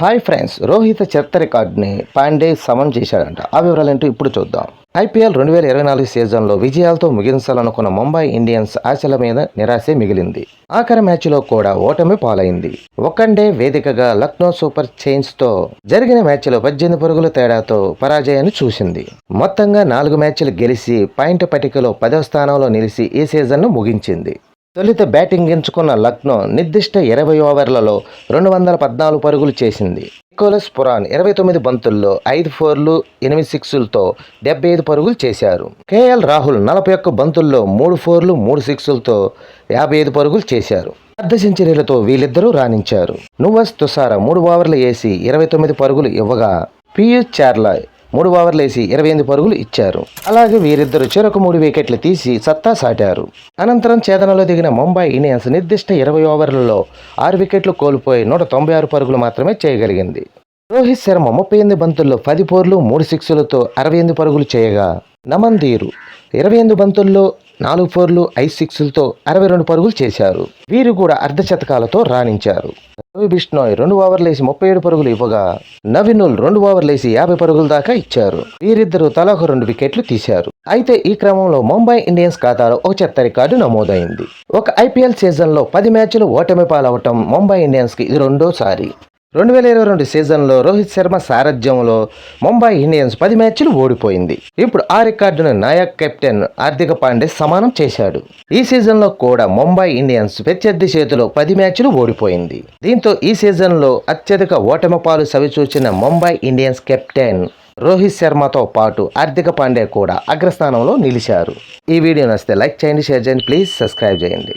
Hi friends Rohit చెత్త రికార్డుని పాండే సమన్ చేశాడంట. ఆ వివరాలేంటో ఇప్పుడు చూద్దాం. ఐపీఎల్ రెండు వేల ఇరవై నాలుగు సీజన్లో విజయాలతో ముగించాలనుకున్న ముంబై ఇండియన్స్ ఆశల మీద నిరాశే మిగిలింది. ఆఖరి మ్యాచ్లో కూడా ఓటమి పాలైంది. ఒకండే వేదికగా లక్నో సూపర్ చైన్స్తో జరిగిన మ్యాచ్లో పద్దెనిమిది పరుగుల తేడాతో పరాజయాన్ని చూసింది. మొత్తంగా నాలుగు మ్యాచ్లు గెలిచి పాయింట్ పట్టికలో పదవ స్థానంలో నిలిచి ఈ సీజన్ను ముగించింది. తొలుత బ్యాటింగ్ ఎంచుకున్న లక్నో నిర్దిష్ట ఇరవై ఓవర్లలో రెండు వందల పద్నాలుగు పరుగులు చేసింది. నికోలస్ పురాన్ ఇరవై తొమ్మిది బంతుల్లో ఐదు ఫోర్లు ఎనిమిది సిక్సులతో డెబ్బై ఐదు పరుగులు చేశారు. కేఎల్ రాహుల్ నలభై ఒక్క బంతుల్లో మూడు ఫోర్లు మూడు సిక్సులతో యాభై ఐదు పరుగులు చేశారు. అర్ధ సెంచరీలతో వీళ్ళిద్దరూ రాణించారు. నువస్ తుసార మూడు ఓవర్లు వేసి ఇరవై తొమ్మిది పరుగులు ఇవ్వగా పీయూష్ చార్లా మూడు ఓవర్లు వేసి ఇరవై ఎనిమిది పరుగులు ఇచ్చారు. అలాగే వీరిద్దరు చెరకు మూడు వికెట్లు తీసి సత్తా సాటారు. అనంతరం చేతనలో దిగిన ముంబై ఇండియన్స్ నిర్దిష్ట ఇరవై ఓవర్లలో ఆరు వికెట్లు కోల్పోయి నూట తొంభై ఆరు పరుగులు మాత్రమే చేయగలిగింది. రోహిత్ శర్మ ముప్పై ఎనిమిది బంతుల్లో పది పోర్లు మూడు సిక్సులతో అరవై ఎనిమిది పరుగులు చేయగా నమన్ నమన్దీరు ఇరవై ఎనిమిది బంతుల్లో నాలుగు ఫోర్లు ఐదు సిక్స్లతో అరవై రెండు పరుగులు చేశారు. వీరు కూడా అర్ధశతకాలతో రాణించారు. రవి బిష్ణోయ్ రెండు ఓవర్లేసి ముప్పై ఏడు పరుగులు ఇవ్వగా నవీనుల్ రెండు ఓవర్లేసి యాభై పరుగుల దాకా ఇచ్చారు. వీరిద్దరూ తలా ఒక రెండు వికెట్లు తీశారు. అయితే ఈ క్రమంలో ముంబై ఇండియన్స్ ఖాతాలో ఒక చెత్త రికార్డు నమోదైంది. ఒక ఐపీఎల్ సీజన్లో పది మ్యాచ్లు ఓటమి పాలవటం ముంబై ఇండియన్స్కి ఇది రెండోసారి. రెండు వేల ఇరవై రెండు సీజన్లో రోహిత్ శర్మ సారథ్యంలో ముంబై ఇండియన్స్ పది మ్యాచ్లు ఓడిపోయింది. ఇప్పుడు ఆ రికార్డును నాయక్ కెప్టెన్ హార్దిక పాండే సమానం చేశాడు. ఈ సీజన్లో కూడా ముంబై ఇండియన్స్ ప్రత్యర్థి చేతిలో పది మ్యాచ్లు ఓడిపోయింది. దీంతో ఈ సీజన్లో అత్యధిక ఓటమి పాలు సవిచూచిన ముంబై ఇండియన్స్ కెప్టెన్ రోహిత్ శర్మతో పాటు హార్దిక్ పాండే కూడా అగ్రస్థానంలో నిలిచారు. ఈ వీడియో నచ్చితే లైక్ చేయండి షేర్ చేయండి ప్లీజ్ సబ్స్క్రైబ్ చేయండి.